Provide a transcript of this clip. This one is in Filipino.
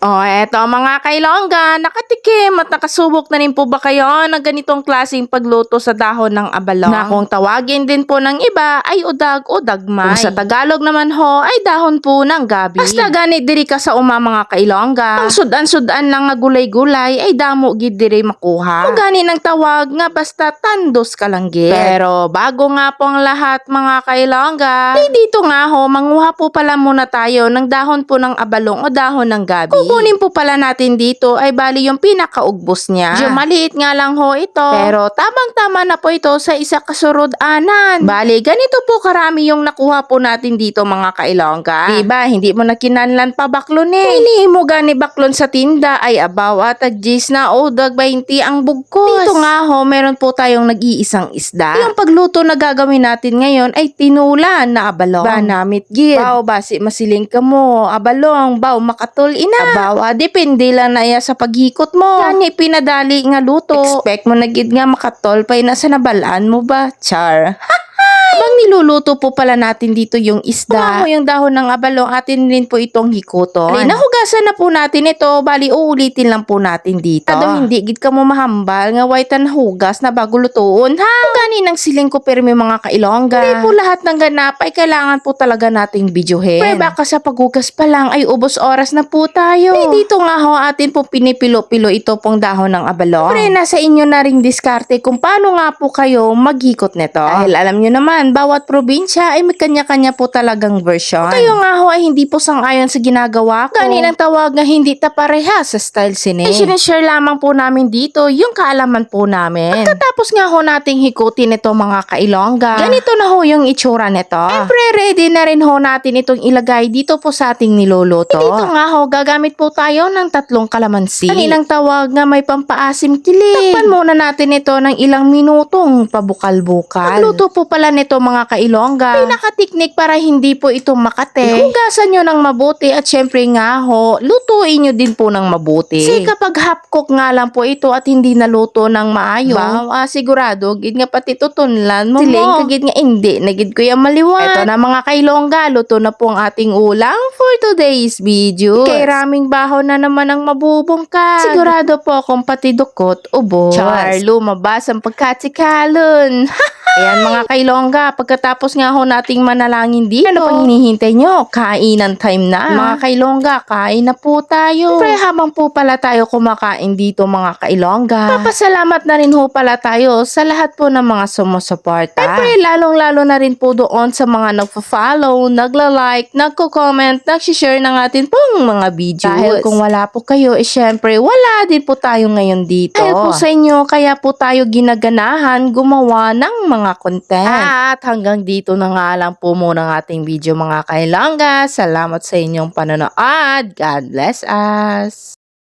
Oh, eto mga kailongga, nakatikim at nakasubok na rin po ba kayo ng ganitong klaseng pagluto sa dahon ng abalong? Na kung tawagin din po ng iba ay udag o dagmay. Kung sa Tagalog naman ho ay dahon po ng gabi. Basta ganit diri ka sa uma mga kailongga. Ang sudan-sudan lang nga gulay-gulay ay damo gid diri makuha. O gani ng tawag nga basta tandos ka lang gid. Pero bago nga po ang lahat mga kailongga, di dito nga ho, manguha po pala muna tayo ng dahon po ng abalong o dahon ng gabi. Kukunin po pala natin dito ay bali yung pinakaugbos niya. Medyo maliit nga lang ho ito. Pero tamang-tama na po ito sa isa kasurod anan. Bali, ganito po karami yung nakuha po natin dito mga kailongga. Diba, hindi mo na kinanlan pa baklon eh. Hindi mo gani baklon sa tinda ay abaw at agjis na o dag 20 ang bugkos. Dito nga ho, meron po tayong nag-iisang isda. Yung pagluto na gagawin natin ngayon ay tinulan na abalong. Ba namit gid. Bao basi masiling ka mo. Abalong, bao makatul ina. Abawa, depende lang na iya sa paghikot mo. Gani pinadali nga luto. Expect mo na gid nga makatol pa ina sa nabalaan mo ba? Char. Habang niluluto po pala natin dito yung isda. Kung yung dahon ng abalong, atin rin po itong hikuton. Ay, nahugasan na po natin ito. Bali, uulitin lang po natin dito. Ado, hindi gid ka mo mahambal nga waitan hugas na bago lutuon. Ha? Kung ganin ang siling ko permi mga kailongga. Hindi po lahat ng ganap ay kailangan po talaga nating videohin. Pero baka sa paghugas pa lang ay ubos oras na po tayo. Ay, dito nga ho atin po pinipilo-pilo ito pong dahon ng abalong. Pre, nasa inyo na ring diskarte kung paano nga po kayo maghikot nito. Dahil alam nyo naman, bawat probinsya ay may kanya-kanya po talagang version. Kayo nga ho ay hindi po sang-ayon sa ginagawa ko. Kaninang tawag nga hindi ta pareha sa style sine. Ay sinishare lamang po namin dito yung kaalaman po namin. Pagkatapos nga ho nating hikutin ito mga kailongga. Ganito na ho yung itsura nito. Siyempre ready na rin ho natin itong ilagay dito po sa ating niluluto. Dito nga ho gagamit po tayo ng tatlong kalamansi. Kaninang tawag nga may pampaasim kilig. Takpan muna natin ito ng ilang minutong pabukal-bukal. Pagluto po pala nito mga kailongga. Pinakatiknik para hindi po ito makate. Hugasan nyo ng mabuti at syempre nga ho, lutuin nyo din po ng mabuti. Kasi kapag half cook nga lang po ito at hindi naluto ng maayos, ba, ah, sigurado, gid nga pati tutunlan mo Siling, mo. kagid nga hindi, nagid ko yung maliwan. Ito na mga kailongga, luto na po ang ating ulam for today's video. Kay raming baho na naman ang mabubungkag. Sigurado po akong pati dukot, ubos. Char, lumabas ang pagkatsikalon. Ayan mga kailongga, pagkatapos nga ho nating manalangin dito, ano pang hinihintay nyo? Kainan time na. Mga kailongga, kain na po tayo. Pero habang po pala tayo kumakain dito mga kailongga, papasalamat na rin ho pala tayo sa lahat po ng mga sumusuporta. Siyempre, lalong-lalo na rin po doon sa mga nagpa-follow, nagla-like, nagko-comment, nagsishare ng atin pong mga videos. Dahil kung wala po kayo, eh syempre, wala din po tayo ngayon dito. Dahil po sa inyo, kaya po tayo ginaganahan gumawa ng mga content. At hanggang dito na nga lang po muna ang ating video mga kailangga. Salamat sa inyong panonood. God bless us.